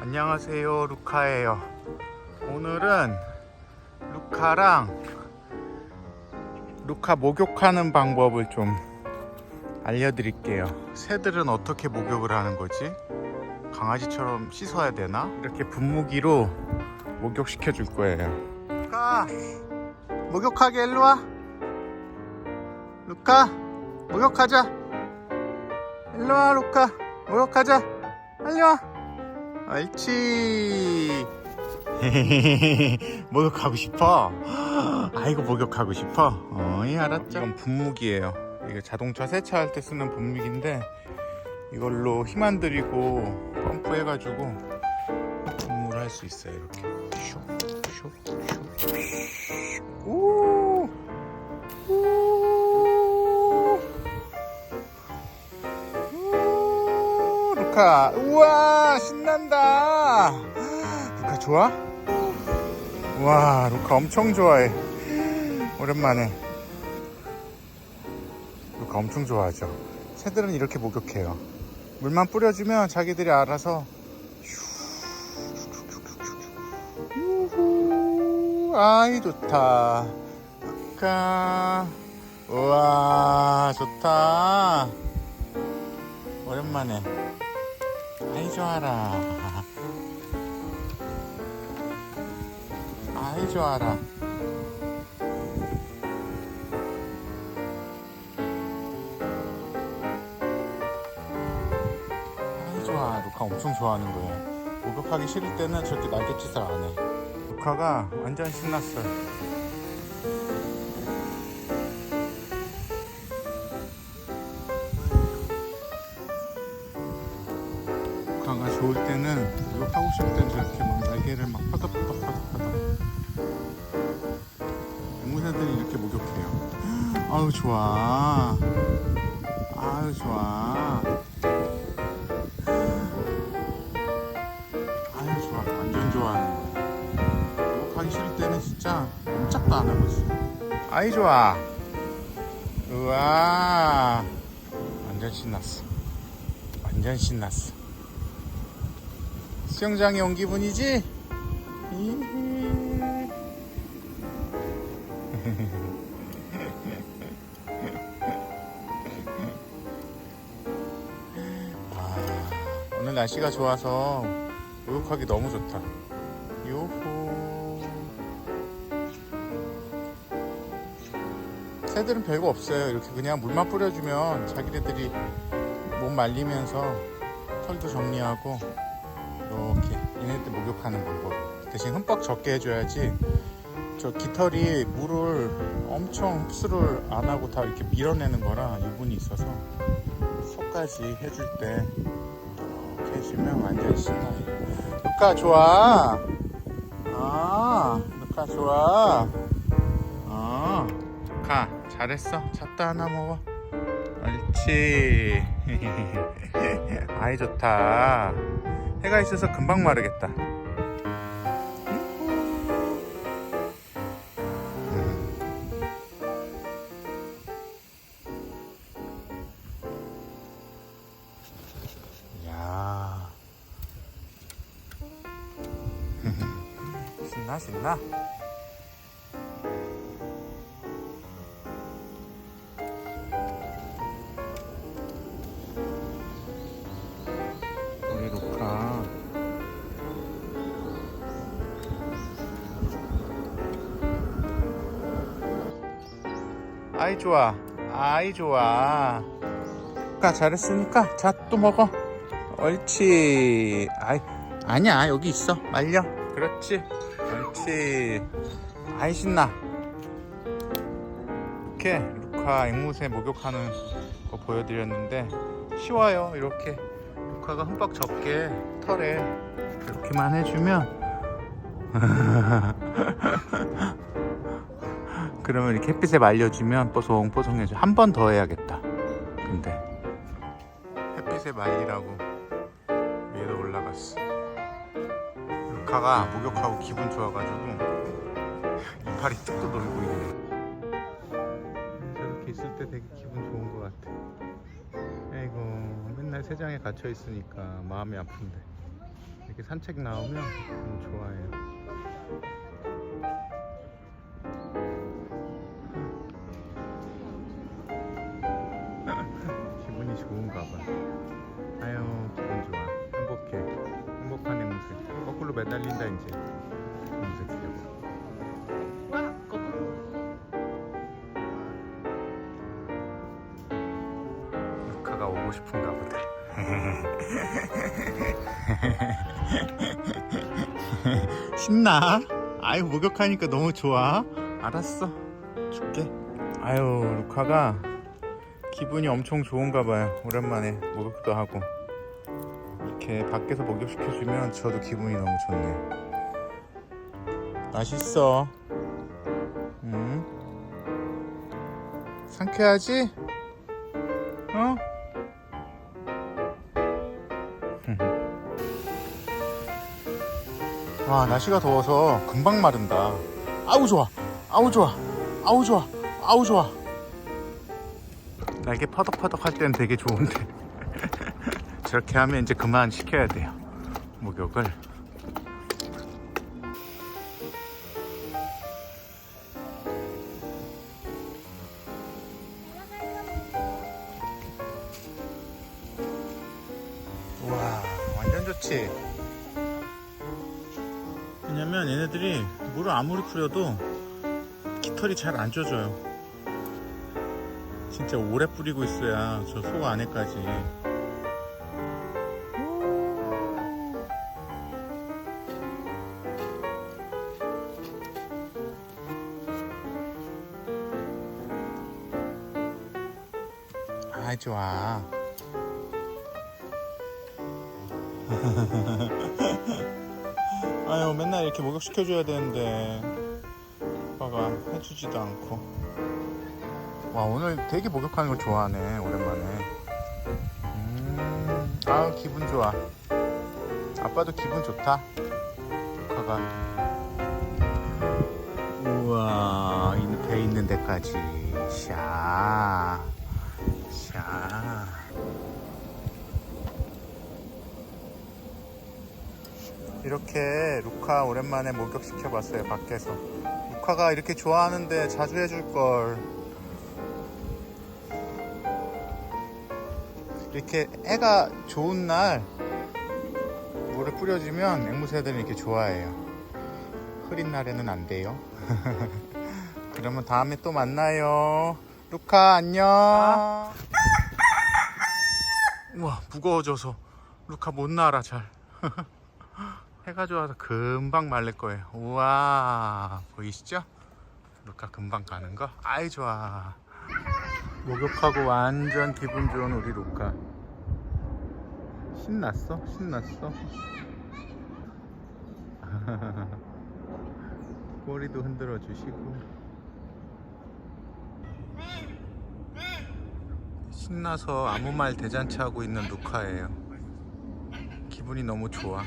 안녕하세요 루카예요. 오늘은 루카랑 루카 목욕하는 방법을 좀 알려드릴게요. 새들은 어떻게 목욕을 하는 거지? 강아지처럼 씻어야 되나? 이렇게 분무기로 목욕시켜 줄 거예요. 루카 목욕하게 일로와. 루카 목욕하자. 일로와 루카. 목욕하자. 빨리 와 옳지? 목욕하고 싶어? 아이고 목욕하고 싶어? 어이 알았죠. 이건 분무기예요. 이거 자동차 세차할 때 쓰는 분무기인데 이걸로 힘 안 들이고 펌프 해가지고 분무를 할 수 있어요 이렇게. 슉슉슉. 오! 오. 오, 루카! 우와 신 난다. 루카 좋아? 와 루카 엄청 좋아해. 오랜만에. 루카 엄청 좋아하죠. 새들은 이렇게 목욕해요. 물만 뿌려주면 자기들이 알아서 유후 아이 좋다. 루카 우와 좋다. 오랜만에 아이 좋아라. 아이 좋아라. 아이 좋아 루카 엄청 좋아하는 거예요. 목욕하기 싫을 때는 절대 날갯짓을 안해. 루카가 완전 신났어요 좋을 때는 목욕하고 싶을 때는 저렇게 막 날개를 막 파닥파닥 파닥 파닥. 앵무새들이 이렇게 목욕해요. 아우 좋아. 아유 좋아. 아유 좋아. 완전 좋아하는 거야 목욕하기 싫을 때는 진짜 꼼짝도 안 하고 있어. 아이 좋아. 우와. 완전 신났어. 완전 신났어 수영장에 온 기분이지? 아, 오늘 날씨가 좋아서 목욕하기 너무 좋다. 요호. 새들은 별거 없어요. 이렇게 그냥 물만 뿌려주면 자기네들이 몸 말리면서 털도 정리하고 이렇게 얘네들 목욕하는 방법. 대신 흠뻑 적게 해줘야지. 저 깃털이 물을 엄청 흡수를 안 하고 다 이렇게 밀어내는 거라 유분이 있어서 속까지 해줄 때 이렇게 해주면 완전 신나요. 루카 좋아. 아, 루카 좋아. 아, 루카 잘했어. 잣도 하나 먹어. 옳지. 아이 좋다. 해가 있어서 금방 마르겠다. 야. 신나 신나 아이 좋아 아이 좋아 루카 잘했으니까 자 또 먹어 옳지. 아이, 아니야. 여기 있어. 말려. 그렇지. 옳지. 아이, 신나. 이렇게 루카 앵무새 목욕하는 거 보여드렸는데, 쉬워요. 이렇게. 루카가 흠뻑 적게 털에 이렇게만 해주면, 그러면 이렇게 햇빛에 말려주면 뽀송뽀송해져. 한 번 더 해야겠다. 근데. 햇빛에 말리라고 위로 올라갔어. 루카가 목욕하고 기분 좋아가지고 이빨이 뚝뚝 놀고 있네. 저렇게 있을 때 되게 기분 좋은 것 같아. 아이고 맨날 세장에 갇혀 있으니까 마음이 아픈데 이렇게 산책 나오면 좋아해요. 좋은가 봐. 아유, 기분 좋아. 행복해. 행복한 앵무새. 거꾸로 매달린다 이제. 아, 거꾸로. 루카가 오고 싶은가 보다. 신나? 아유 목욕하니까 너무 좋아. 알았어. 줄게. 아유 루카가 기분이 엄청 좋은가 봐요. 오랜만에 목욕도 하고 이렇게 밖에서 목욕시켜 주면 저도 기분이 너무 좋네. 맛있어. 응? 상쾌하지? 어? 와 날씨가 더워서 금방 마른다 아우 좋아 아우 좋아 아우 좋아 아우 좋아 날개 퍼덕퍼덕 할 때는 되게 좋은데. 저렇게 하면 이제 그만 시켜야 돼요. 목욕을. 우와 완전 좋지. 왜냐면 얘네들이 물을 아무리 뿌려도 깃털이 잘 안 쪄져요 진짜 오래 뿌리고 있어야 저 속 안에까지. 아 좋아. 아유 맨날 이렇게 목욕시켜줘야 되는데. 오빠가 해주지도 않고 와 오늘 되게 목욕하는 걸 좋아하네 오랜만에. 음, 아우 기분 좋아. 아빠도 기분 좋다. 조카가 우와 이배 있는 데까지. 샤 샤. 이렇게 루카 오랜만에 목욕시켜봤어요 밖에서. 루카가 이렇게 좋아하는데 자주 해줄걸 이렇게 해가 좋은 날 물을 뿌려주면 앵무새들은 이렇게 좋아해요 흐린 날에는 안 돼요 그러면 다음에 또 만나요 루카 안녕 우와 무거워져서 루카 못 날아 잘 해가 좋아서 금방 말릴 거예요. 우와, 보이시죠? 루카 금방 가는 거? 아이, 좋아. 목욕하고 완전 기분 좋은 우리 루카. 신났어? 신났어? 꼬리도 흔들어 주시고. 신나서 아무 말 대잔치 하고 있는 루카예요. 기분이 너무 좋아.